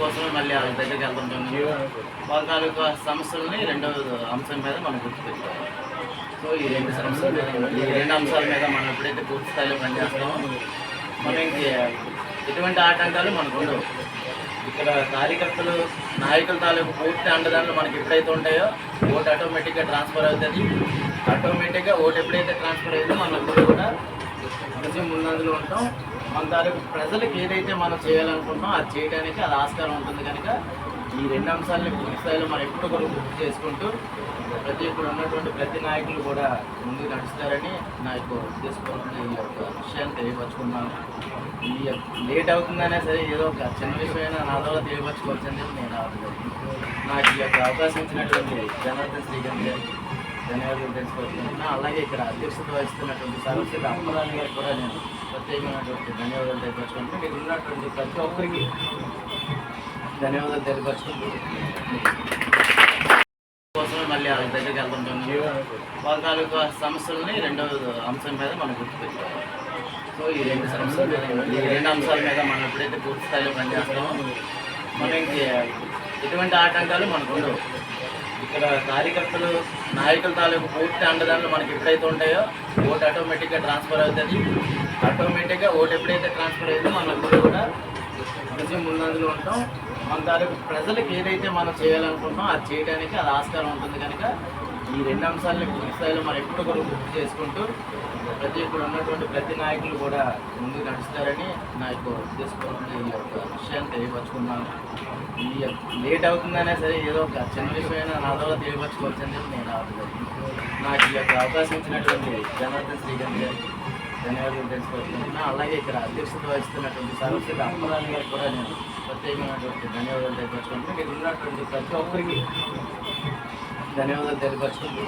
కోసమే మళ్ళీ వాళ్ళ దగ్గరికి వెళ్తుంటుంది వాళ్ళ తాలూకు సమస్యలని రెండో అంశం మీద మనం గుర్తుపెట్టాలి సో ఈ రెండు సమస్యల మీద ఈ రెండు అంశాల మీద మనం ఎప్పుడైతే పూర్తి స్థాయిలో పనిచేస్తామో మనం ఎటువంటి ఆటంకాలు మనకు ఉండవు. ఇక్కడ కార్యకర్తలు నాయకుల తాలూకు పూర్తి అండదండలు మనకి ఎప్పుడైతే ఉంటాయో ఓటు ఆటోమేటిక్గా ట్రాన్స్ఫర్ అవుతుంది. ఆటోమేటిక్గా ఓటు ఎప్పుడైతే ట్రాన్స్ఫర్ అయిందో మన కూడా ముస్లిం ముందంజలో ఉంటాం. మన తాలూకు ప్రజలకు ఏదైతే మనం చేయాలనుకుంటున్నాం అది చేయడానికి అది ఆస్కారం ఉంటుంది కనుక ఈ రెండు అంశాలని పూర్తి స్థాయిలో మనం ఎప్పుడు కూడా గుర్తు చేసుకుంటూ ప్రతి ఇప్పుడు ఉన్నటువంటి ప్రతి నాయకులు కూడా ముందుకు నడుస్తారని నా యొక్క ఉద్దేశపూర్వకంగా ఈ యొక్క విషయాన్ని తెలియపరచుకున్నాను ఈ యొక్క లేట్ అవుతుందనే సరే ఏదో ఒక చిన్న విషయమైనా నా ద్వారా తెలియపరచుకోవచ్చని చెప్పి నేను నాకు ఈ యొక్క అవకాశం ఇచ్చినటువంటి జనార్దన్ శ్రీకాంత్ గారికి ధన్యవాదాలు తెలుసుకోవాలనుకుంటున్నాను అలాగే ఇక్కడ అధ్యక్షత వహిస్తున్నటువంటి సర్వశ్రీ రామరాజు గారికి కూడా నేను ప్రత్యేకమైనటువంటి ధన్యవాదాలు తెలియపరచుకుంటున్నాను. మీరు ఉన్నటువంటి ప్రతి ఒక్కరికి ధన్యవాదాలు తెలియపరచుకుంటూ కోసమే మళ్ళీ వాళ్ళ దగ్గరికి వెళ్తుంటాను. వాళ్ళ తాలూకా సమస్యలని రెండో అంశం మీద మనం గుర్తుపెట్టుకోవాలి. సో ఈ రెండు సమస్యల మీద ఈ రెండు అంశాల మీద మనం ఎప్పుడైతే పూర్తి స్థాయిలో పనిచేస్తామో మనం ఎటువంటి ఆటంకాలు మనకు ఉండవు. ఇక్కడ కార్యకర్తలు నాయకుల తాలూకు పూర్తి అండదండలు మనకి ఎప్పుడైతే ఉంటాయో ఓటు ఆటోమేటిక్గా ట్రాన్స్ఫర్ అవుతుంది. ఆటోమేటిక్గా ఓటు ఎప్పుడైతే ట్రాన్స్ఫర్ అయిందో మనం ఎప్పుడు కూడా కొంచెం ముందంజలో ఉంటాం. మన తాలూకు ప్రజలకు ఏదైతే మనం చేయాలనుకుంటున్నాం అది చేయడానికి అది ఆస్కారం ఉంటుంది కనుక ఈ రెండు అంశాలని పూర్తి స్థాయిలో మనం ఎప్పుడు కూడా గుర్తు చేసుకుంటూ ప్రతి ఇప్పుడు ఉన్నటువంటి ప్రతి నాయకులు కూడా ముందు నడుస్తారని నా యొక్క ఉద్దేశపూర్వకంగా ఈ యొక్క విషయాన్ని తెలియపరచుకున్నాను ఈ లేట్ అవుతుందనే సరే ఏదో ఒక చిన్న విషయమైనా నా ద్వారా తెలియపరచుకోవచ్చని చెప్పి నేను నాకు ఈ యొక్క అవకాశం ఇచ్చినటువంటి జనార్దన్ శ్రీకాంత్ గారికి ధన్యవాదాలు తెలుసుకోవాలనుకుంటున్నాను అలాగే ఇక్కడ అధ్యక్షత వహిస్తున్నటువంటి సరస్వతి అమ్మరాజు గారికి కూడా నేను ప్రత్యేకమైనటువంటి ధన్యవాదాలు తెలియపరచుకుంటున్నాను ఇక్కడ ఉన్నటువంటి ప్రతి ఒక్కరికి ధన్యవాదాలు తెలియపరచుకుంటూ